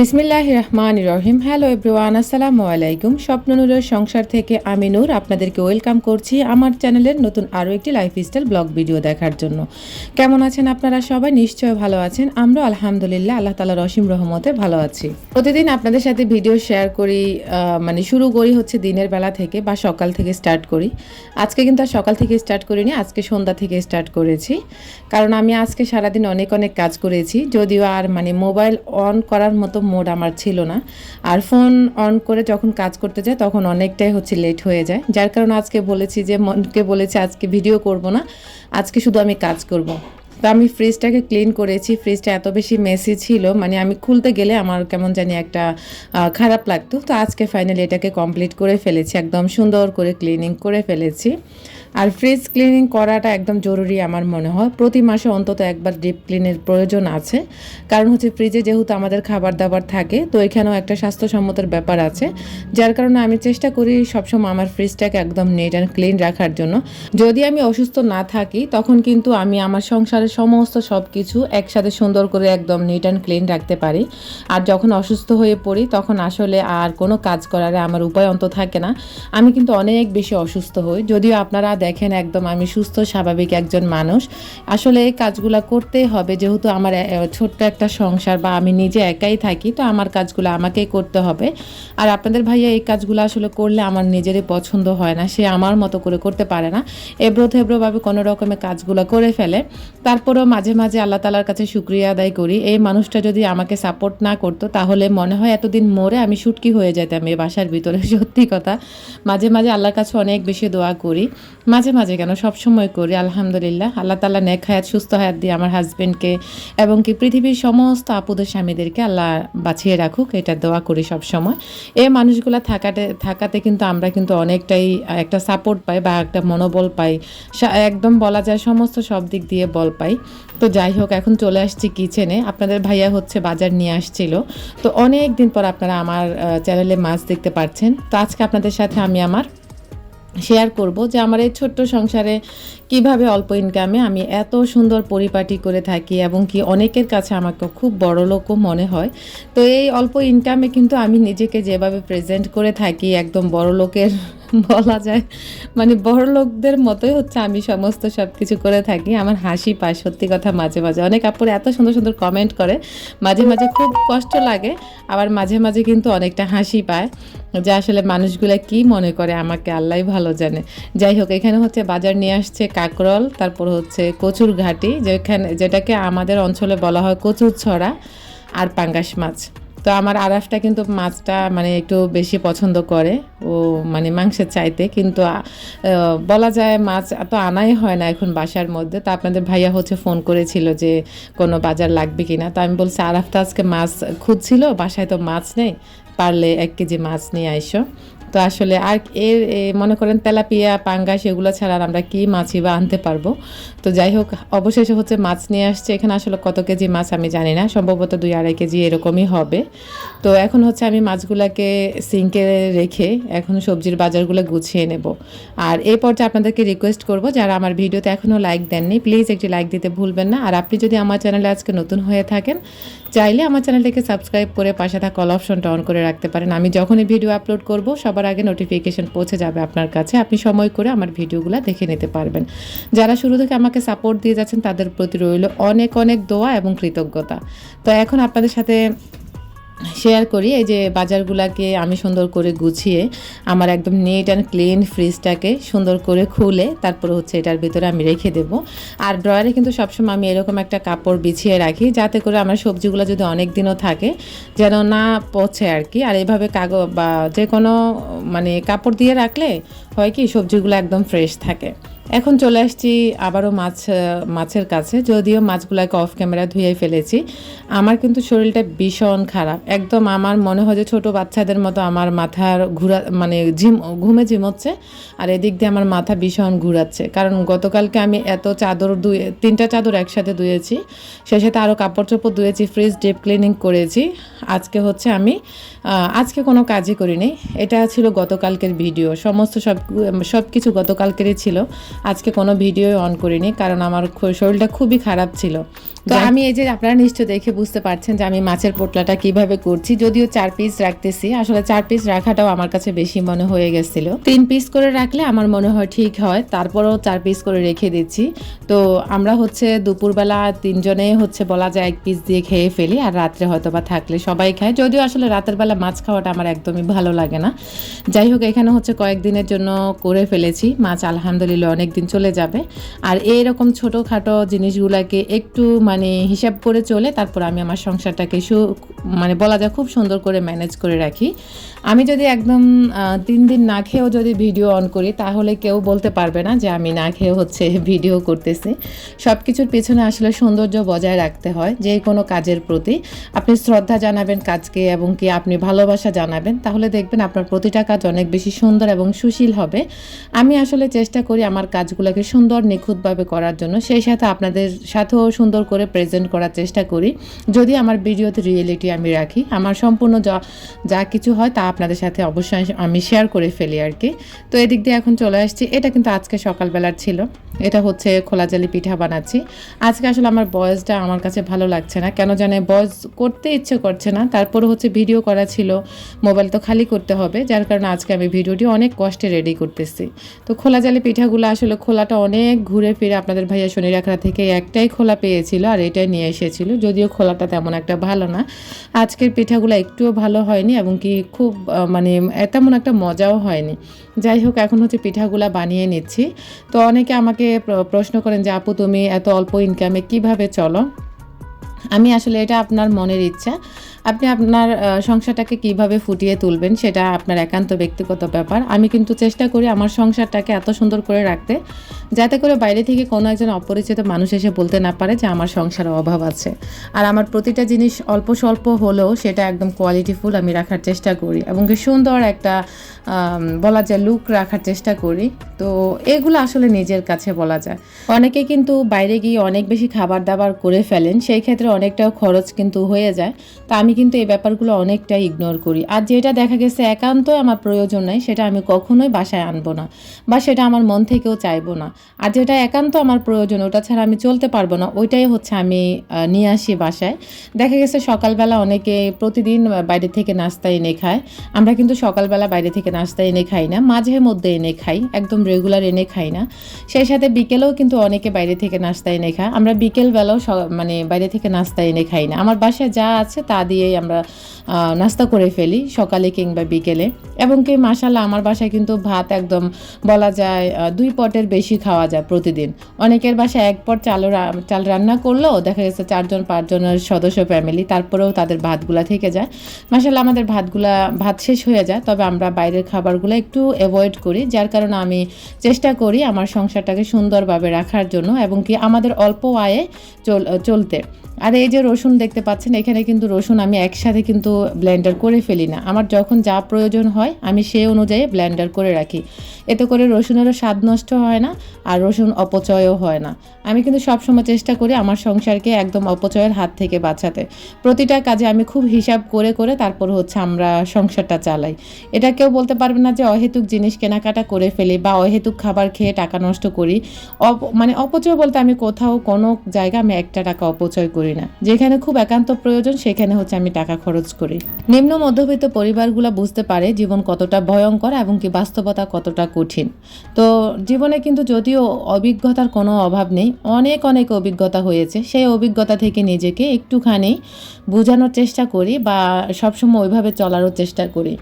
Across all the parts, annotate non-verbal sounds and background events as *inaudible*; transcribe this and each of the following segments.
বিসমিল্লাহ রহমান রহিম। Hello everyone আসসালামু আলাইকুম। স্বপ্ননুরের সংসার থেকে আমি নূর আপনাদেরকে ওয়েলকাম করছি আমার চ্যানেলের নতুন আরও একটি লাইফস্টাইল ব্লগ ভিডিও দেখার জন্য। কেমন আছেন আপনারা সবাই? নিশ্চয় ভালো আছেন। আমরা আলহামদুলিল্লাহ, আল্লাহ তালার রসিম রহমতে ভালো আছি। প্রতিদিন আপনাদের সাথে ভিডিও শেয়ার করি মানে শুরু করি হচ্ছে দিনের বেলা থেকে বা সকাল থেকে স্টার্ট করি। আজকে কিন্তু আর সকাল থেকে স্টার্ট করিনি, আজকে সন্ধ্যা থেকে স্টার্ট করেছি। কারণ আমি আজকে সারাদিন অনেক অনেক কাজ করেছি, যদিও আর মানে মোবাইল অন করার মতো মোড আমার ছিল না। আর ফোন অন করে যখন কাজ করতে যায় তখন অনেকটাই হচ্ছে লেট হয়ে যায়। যার কারণে আজকে বলেছি যে, মনকে বলেছি আজকে ভিডিও করব না। আজকে শুধু আমি কাজ করব। তো আমি ফ্রিজটাকে ক্লিন করেছি। ফ্রিজটা এত বেশি মেসি ছিল। মানে আমি খুলতে গেলে আমার কেমন জানি একটা খারাপ লাগতো। তো আজকে ফাইনালি এটাকে কমপ্লিট করে ফেলেছি। একদম সুন্দর করে ক্লিনিং করে ফেলেছি। আর ফ্রিজ ক্লিনিং করাটা একদম জরুরি আমার মনে হয়। প্রতি মাসে অন্তত একবার ডিপ ক্লিনের প্রয়োজন আছে। কারণ হচ্ছে ফ্রিজে যেহেতু আমাদের খাবার দাবার থাকে, তো এখানেও একটা স্বাস্থ্যসম্মতের ব্যাপার আছে। যার কারণে আমি চেষ্টা করি সবসময় আমার ফ্রিজটাকে একদম নিট অ্যান্ড ক্লিন রাখার জন্য। যদি আমি অসুস্থ না থাকি, তখন কিন্তু আমি আমার সংসারের সমস্ত সব কিছু একসাথে সুন্দর করে একদম নিট অ্যান্ড ক্লিন রাখতে পারি। আর যখন অসুস্থ হয়ে পড়ি, তখন আসলে আর কোনো কাজ করার আমার উপায় অন্ত থাকে না। আমি কিন্তু অনেক বেশি অসুস্থ হই। যদিও আপনারা দেখেন, একদম আমি সুস্থ, স্বাভাবিক একজন মানুষ। আসলে এই কাজগুলো করতেই হবে, যেহেতু আমার ছোট্ট একটা সংসার বা আমি নিজে একাই থাকি, তো আমার কাজগুলো আমাকেই করতে হবে। আর আপনাদের ভাইয়া এই কাজগুলো আসলে করলে আমার নিজেরই পছন্দ হয় না, সে আমার মতো করে করতে পারে না। এব্রো থেব্রোভাবে কোনো রকমের কাজগুলো করে ফেলে। তারপরেও মাঝে মাঝে আল্লাহ তালার কাছে শুক্রিয়া আদায় করি। এই মানুষটা যদি আমাকে সাপোর্ট না করতো, তাহলে মনে হয় এতদিন মরে আমি শুটকি হয়ে যেতাম এই বাসার ভিতরে, সত্যি কথা। মাঝে মাঝে আল্লাহর কাছে অনেক বেশি দোয়া করি। মাঝে মাঝে কেন সব সময় করি, আলহামদুলিল্লাহ। আল্লাহ তালা নেক হায়াত, সুস্থ হায়াত দিয়ে আমার হাজব্যান্ডকে এবং কি পৃথিবীর সমস্ত আপুদের স্বামীদেরকে আল্লাহ বাঁচিয়ে রাখুক, এটা দোয়া করি সব সময় এই মানুষগুলো থাকাতে থাকাতে কিন্তু আমরা কিন্তু অনেকটাই একটা সাপোর্ট পাই বা একটা মনোবল পাই। একদম বলা যায় সমস্ত সব দিক দিয়ে বল পাই। তো যাই হোক, এখন চলে আসছি কিচেনে আপনাদের ভাইয়া হচ্ছে বাজার নিয়ে আসছিল। তো অনেক দিন পর আপনারা আমার চ্যানেলে মাছ দেখতে পাচ্ছেন তো আজকে আপনাদের সাথে আমি আমার শেয়ার করব যে আমার এই ছোট্ট সংসারে কীভাবে অল্প ইনকামে আমি এত সুন্দর পরিপাটি করে থাকি এবং কি অনেকের কাছে আমাকে খুব বড় লোকও মনে হয়। তো এই অল্প ইনকামে কিন্তু আমি নিজেকে যেভাবে প্রেজেন্ট করে থাকি, একদম বড় লোকের *laughs* বলা যায় মানে বড় লোকদের মতোই হচ্ছে আমি সমস্ত সব কিছু করে থাকি। আমার হাসি পায়, সত্যি কথা মাঝে মাঝে। অনেক আপুরে এত সুন্দর সুন্দর কমেন্ট করে, মাঝে মাঝে খুব কষ্ট লাগে, আবার মাঝে মাঝে কিন্তু অনেকটা হাসি পায়। যে আসলে মানুষগুলো কি মনে করে আমাকে আল্লাহ ভালো জানে। যাই হোক, এখানে হচ্ছে বাজার নিয়ে আসছে কাকরল, তারপর হচ্ছে কচুর ঘাটি, যেখানে যেটাকে আমাদের অঞ্চলে বলা হয় কচুর ছড়া আর পাঙ্গাস মাছ। তো আমার আরাফটা কিন্তু মাছটা মানে একটু বেশি পছন্দ করে, ও মানে মাংসের চাইতে। কিন্তু বলা যায় মাছ তো আনাই হয় না এখন বাসার মধ্যে। তো আপনাদের ভাইয়া হচ্ছে ফোন করেছিল যে কোনো বাজার লাগবে কিনা। তো আমি বলছি, আরাফটা আজকে মাছ খুঁজছিল, বাসায় তো মাছ নেই। পারলে এক কেজি মাছ নিয়ে আইসো। তো আসলে আর এর মনে করেন তেলাপিয়া, পাঙ্গাস এগুলো ছাড়া আমরা কি মাছই বা আনতে পারব। তো যাই হোক, অবশেষে হচ্ছে মাছ নিয়ে আসছে। এখানে আসলে কত কেজি মাছ আমি জানি না। সম্ভবত দুই আড়াই কেজি এরকমই হবে। তো এখন হচ্ছে আমি মাছগুলোকে সিঙ্কে রেখে এখন সবজির বাজারগুলো গুছিয়ে নেব। আর এই পর্যায়ে আপনাদেরকে রিকোয়েস্ট করব, যারা আমার ভিডিওতে এখনও লাইক দেননি প্লিজ একটি লাইক দিতে ভুলবেন না। আর আপনি যদি আমার চ্যানেলে আজকে নতুন হয়ে থাকেন, চাইলে আমার চ্যানেলটিকে সাবস্ক্রাইব করে পাশে থাকা কল অপশনটা অন করে রাখতে পারেন। আমি যখনই ভিডিও আপলোড করব সবার আগে নোটিফিকেশান পৌঁছে যাবে আপনার কাছে। আপনি সময় করে আমার ভিডিওগুলো দেখে নিতে পারবেন। যারা শুরু থেকে আমাকে সাপোর্ট দিয়ে যাচ্ছেন, তাদের প্রতি রইল অনেক অনেক দোয়া এবং কৃতজ্ঞতা। তো এখন আপনাদের সাথে শেয়ার করি, এই যে বাজারগুলাকে আমি সুন্দর করে গুছিয়ে আমার একদম নিট অ্যান্ড ক্লিন ফ্রিজটাকে সুন্দর করে খুলে তারপর হচ্ছে এটার ভিতরে আমি রেখে দেব। আর ড্রয়ারে কিন্তু সবসময় আমি এরকম একটা কাপড় বিছিয়ে রাখি, যাতে করে আমার সবজিগুলো যদি অনেক দিনও থাকে যেন না পচে আর কি আর এভাবে কাগজ বা যে কোনো মানে কাপড় দিয়ে রাখলে হয় কি সবজিগুলো একদম ফ্রেশ থাকে। এখন চলে আসছি আবারও মাছ, মাছের কাছে। যদিও মাছগুলোকে অফ ক্যামেরা ধুয়ে ফেলেছি, আমার কিন্তু শরীরটা ভীষণ খারাপ। একদম আমার মনে হয় যে ছোটো বাচ্চাদের মতো আমার মাথার ঘুরা মানে ঝিম, ঘুমে ঝিমোচ্ছে আর এদিক দিয়ে আমার মাথা ভীষণ ঘুরাচ্ছে। কারণ গতকালকে আমি এত চাদর ধুয়ে, তিনটা চাদর একসাথে ধুয়েছি সে সাথে আরও কাপড় চোপড় ধুয়েছি ফ্রিজ ডিপ ক্লিনিং করেছি। আজকে হচ্ছে আমি আজকে কোনো কাজই করিনি। এটা ছিল গতকালকের ভিডিও সমস্ত সব সব কিছু গতকালকেরই ছিল। আজকে কোনো ভিডিও অন করিনি কারণ আমার শরীরটা খুবই খারাপ ছিল। তো আমি এই যে আপনারা নিশ্চয় দেখে বুঝতে পারছেন যে আমি মাছের পোটলাটা কীভাবে করছি যদিও চার পিস রাখতেছি। আসলে চার পিস রাখাটাও আমার কাছে বেশি মনে হয়ে গেছিল। তিন পিস করে রাখলে আমার মনে হয় ঠিক হয় তারপরেও চার পিস করে রেখে দিচ্ছি। তো আমরা হচ্ছে দুপুরবেলা তিনজনে হচ্ছে বলা যায় এক পিস দিয়ে খেয়ে ফেলি আর রাত্রে হয়তো বা থাকলে সবাই খায়। যদিও আসলে রাতের বেলা মাছ খাওয়াটা আমার একদমই ভালো লাগে না। যাই হোক এখানে হচ্ছে কয়েকদিনের জন্য করে ফেলেছি। মাছ আলহামদুলিল্লাহ অনেক দিন চলে যাবে। আর এইরকম ছোটোখাটো জিনিসগুলোকে একটু মানে হিসাব করে চলে, তারপর আমি আমার সংসারটাকে সু মানে বলা যায় খুব সুন্দর করে ম্যানেজ করে রাখি। আমি যদি একদম তিন দিন না খেয়েও যদি ভিডিও অন করি, তাহলে কেউ বলতে পারবে না যে আমি না খেয়ে হচ্ছে ভিডিও করতেছি। সব কিছুর পেছনে আসলে সৌন্দর্য বজায় রাখতে হয় যে কোনো কাজের প্রতি। আপনি শ্রদ্ধা জানাবেন কাজকে এবং কি আপনি ভালোবাসা জানাবেন, তাহলে দেখবেন আপনার প্রতিটা কাজ অনেক বেশি সুন্দর এবং সুশীল হবে। আমি আসলে চেষ্টা করি আমার কাজগুলোকে সুন্দর, নিখুঁতভাবে করার জন্য। সেই সাথে আপনাদের সাথেও সুন্দর করে প্রেজেন্ট করার চেষ্টা করি। যদি আমার ভিডিওতে রিয়েলিটি আমি রাখি। আমার সম্পূর্ণ যা যা কিছু হয় তা আপনাদের সাথে অবশ্যই আমি শেয়ার করে ফেলি আর কি। তো এদিক দিয়ে এখন চলে আসছি। এটা কিন্তু আজকে সকালবেলার ছিল। এটা হচ্ছে খোলা জালি পিঠা বানাচ্ছি। আজকে আসলে আমার বয়সটা আমার কাছে ভালো লাগছে না। কেন জানে বয়স করতে ইচ্ছে করছে না। তারপরে হচ্ছে ভিডিও করা ছিল। মোবাইল তো খালি করতে হবে। যার কারণে আজকে আমি ভিডিওটি অনেক কষ্টে রেডি করতেছি। তো খোলা জালি পিঠাগুলো আসলে খোলাটা অনেক ঘুরে ফিরে আপনাদের ভাইয়া শনি রাখা থেকে একটাই খোলা পেয়েছিল আর এটাই নিয়ে এসেছিল। যদিও খোলাটা তেমন একটা ভালো না। আজকের পিঠাগুলো একটুও ভালো হয়নি এবং কি খুব মানে তেমন একটা মজাও হয়নি। যাই হোক, এখন হচ্ছে পিঠাগুলা বানিয়ে নিচ্ছি। তো অনেকে আমাকে প্রশ্ন করেন যে, আপু, তুমি এত অল্প ইনকামে কীভাবে চলো? আমি আসলে এটা আপনার মনের ইচ্ছা। আপনি আপনার সংসারটাকে কীভাবে ফুটিয়ে তুলবেন সেটা আপনার একান্ত ব্যক্তিগত ব্যাপার। আমি কিন্তু চেষ্টা করি আমার সংসারটাকে এত সুন্দর করে রাখতে, যাতে করে বাইরে থেকে কোনো একজন অপরিচিত মানুষ এসে বলতে না পারে যে আমার সংসারে অভাব আছে। আর আমার প্রতিটা জিনিস অল্প স্বল্প হলেও সেটা একদম কোয়ালিটিফুল আমি রাখার চেষ্টা করি এবং সুন্দর একটা বলা যায় লুক রাখার চেষ্টা করি। তো এগুলো আসলে নিজের কাছে বলা যায়। অনেকে কিন্তু বাইরে গিয়ে অনেক বেশি খাবার দাবার করে ফেলেন, সেই ক্ষেত্রে অনেকটাও খরচ কিন্তু হয়ে যায়। তা আমি কিন্তু এই ব্যাপারগুলো অনেকটাই ইগনোর করি। আর যেটা দেখা গেছে একান্ত আমার প্রয়োজন নাই, সেটা আমি কখনোই বাসায় আনব না বা সেটা আমার মন থেকেও চাইব না। আর যেটা একান্ত আমার প্রয়োজন, ওটা ছাড়া আমি চলতে পারব না, ওইটাই হচ্ছে আমি নিয়ে আসি বাসায়। দেখা গেছে সকালবেলা অনেকে প্রতিদিন বাইরে থেকে নাস্তা এনে খায়। আমরা কিন্তু সকালবেলা বাইরে থেকে নাস্তা এনে খাই না, মাঝে মধ্যে এনে খাই, একদম রেগুলার এনে খাই না। সেই সাথে বিকেলেও কিন্তু অনেকে বাইরে থেকে নাস্তা এনে খায়। আমরা বিকেলবেলাও মানে বাইরে থেকে নাস্তা এনে খাই না। আমার বাসায় যা আছে তা দিয়েই আমরা নাস্তা করে ফেলি সকালে কিংবা বিকেলে। এবং কি মাসাল্লাহ আমার বাসায় কিন্তু ভাত একদম বলা যায় দুই পটের বেশি খাওয়া যায় প্রতিদিন। অনেকের বাসায় এক পট চাল চাল রান্না করলেও দেখা গেছে চারজন, পাঁচজনের সদস্য ফ্যামিলি তারপরেও তাদের ভাতগুলা থেকে যায়। মাসাল্লাহ আমাদের ভাতগুলা, ভাত শেষ হয়ে যায়, তবে আমরা বাইরের খাবারগুলো একটু অ্যাভয়েড করি, যার কারণে আমি চেষ্টা করি আমার সংসারটাকে সুন্দরভাবে রাখার জন্য এবং কি আমাদের অল্প আয়ে চল, চলতে। আর এই যে রসুন দেখতে পাচ্ছেন, এখানে কিন্তু রসুন আমি একসাথে কিন্তু ব্লেন্ডার করে ফেলি না। আমার যখন যা প্রয়োজন হয়, আমি সেই অনুযায়ী ব্লেন্ডার করে রাখি। এতে করে রসুনেরও স্বাদ নষ্ট হয় না আর রসুন অপচয়ও হয় না। আমি কিন্তু সবসময় চেষ্টা করি আমার সংসারকে একদম অপচয়ের হাত থেকে বাঁচাতে। প্রতিটা কাজে আমি খুব হিসাব করে করে তারপর হচ্ছে আমরা সংসারটা চালাই। এটা কেউ বলতে পারবে না যে অহেতুক জিনিস কেনাকাটা করে ফেলি বা অহেতুক খাবার খেয়ে টাকা নষ্ট করি। অপ- মানে অপচয় বলতে আমি কোথাও কোনো জায়গা আমি একটা টাকা অপচয় করি না। যেখানে খুব একান্ত প্রয়োজন সেখানে হচ্ছে আমি টাকা খরচ করি। নিম্ন মধ্যবিত্ত পরিবারগুলো বুঝতে পারে জীবন কতটা ভয়ঙ্কর এবং কি বাস্তবতা কতটা কঠিন। তো জীবনে কিন্তু যদিও অভিজ্ঞতার কোনো অভাব নেই, অনেক অনেক অভিজ্ঞতা হয়েছে। সেই অভিজ্ঞতা থেকে নিজেকে একটুখানি বোঝানোর চেষ্টা করি বা সবসময় ওইভাবে চলারও চেষ্টা করি।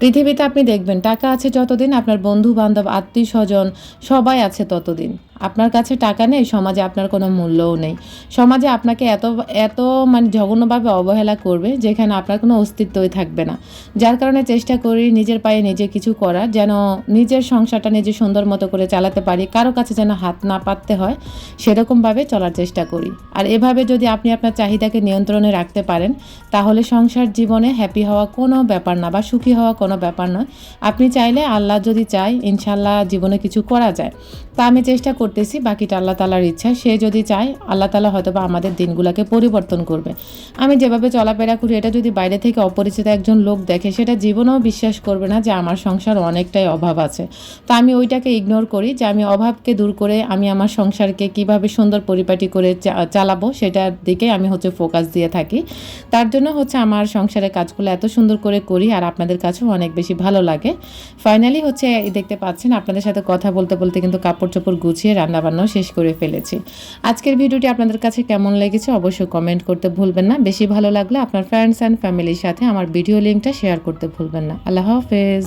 পৃথিবীতে আপনি দেখবেন, টাকা আছে যতদিন আপনার বন্ধু বান্ধব আত্মীয় স্বজন সবাই আছে ততদিন। আপনার কাছে টাকা নেই, সমাজে আপনার কোনো মূল্যও নেই। সমাজে আপনাকে এত এত মানে জঘন্যভাবে অবহেলা করবে যেখানে আপনার কোনো অস্তিত্বই থাকবে না। যার কারণে চেষ্টা করি নিজের পায়ে নিজে কিছু করার, যেন নিজের সংসারটা নিজে সুন্দর মতো করে চালাতে পারি, কারও কাছে যেন হাত না পাততে হয়, সেরকমভাবে চলার চেষ্টা করি। আর এভাবে যদি আপনি আপনার চাহিদাকে নিয়ন্ত্রণে রাখতে পারেন, তাহলে সংসার জীবনে হ্যাপি হওয়া কোনো ব্যাপার না বা সুখী হওয়া কোনো ব্যাপার নয়। আপনি চাইলে আল্লাহ যদি চায় ইনশাল্লাহ জীবনে কিছু করা যায়। তা আমি চেষ্টা করছি করতেছি, বাকিটা আল্লাহ তালার ইচ্ছা। সে যদি চায়, আল্লাহ তালা হয়তো বা আমাদের দিনগুলোকে পরিবর্তন করবে। আমি যেভাবে চলাফেরা করি, এটা যদি বাইরে থেকে অপরিচিত একজন লোক দেখে, সেটা জীবনেও বিশ্বাস করবে না যে আমার সংসার অনেকটাই অভাব আছে। তা আমি ওইটাকে ইগনোর করি যে আমি অভাবকে দূর করে আমি আমার সংসারকে কীভাবে সুন্দর পরিপাটি করে চালাবো, সেটার দিকে আমি হচ্ছে ফোকাস দিয়ে থাকি। তার জন্য হচ্ছে আমার সংসারের কাজগুলো এত সুন্দর করে করি আর আপনাদের কাছেও অনেক বেশি ভালো লাগে। ফাইনালি হচ্ছে দেখতে পাচ্ছেন, আপনাদের সাথে কথা বলতে বলতে কিন্তু কাপড় চোপড় গুছিয়ে রান্নাবান্নাও শেষ করে ফেলেছি। আজকের ভিডিওটি আপনাদের কাছে কেমন লেগেছে অবশ্যই কমেন্ট করতে ভুলবেন না। বেশি ভালো লাগলে আপনার ফ্রেন্ডস অ্যান্ড ফ্যামিলির সাথে আমার ভিডিও লিঙ্কটা শেয়ার করতে ভুলবেন না। আল্লাহ হাফেজ।